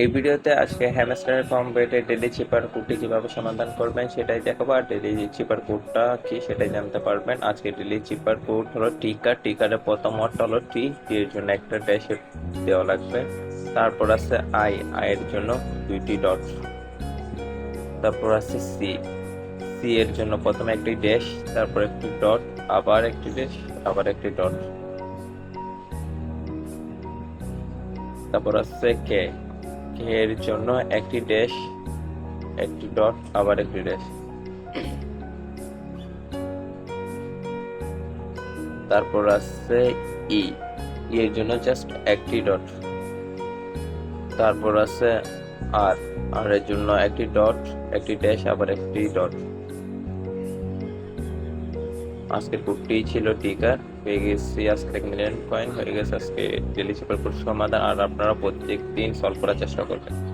এই ভিডিওতে আজকে হ্যামস্টারের ফর্ম বেটে ডেলি চিপার কোডটি কীভাবে সমাধান করবেন সেটাই দেখাবো, আর ডেলি চিপার কোডটা কি সেটাই জানতে পারবেন। আজকে ডেলি চিপার কোড হলো টিকা টিকারের প্রথম ওয়ার্ডটা হলো টি টি এর জন্য একটা ড্যাশ দেওয়া লাগবে। তারপর আছে আই আয়ের জন্য দুইটি ডট তারপর আছে সি সি এর জন্য প্রথমে একটি ড্যাশ তারপর একটি ডট আবার একটি ড্যাশ আবার একটি ডট তারপর আছে কে এর জন্য একটি ড্যাশ একটি ডট আবার একটি ড্যাশ তারপর আছে ই ই এর জন্য জাস্ট একটি ডট তারপর আছে আর আর এর জন্য একটি ডট একটি ড্যাশ আবার একটি ডট আজকের কোডটি ছিল টিকার। হয়ে গেছি আজকে এক মিলিয়ন কয়েন হয়ে গেছে আজকে ডেলি সুপার সমাধান। আর আপনারা প্রত্যেক দিন সলভ করার চেষ্টা করবেন।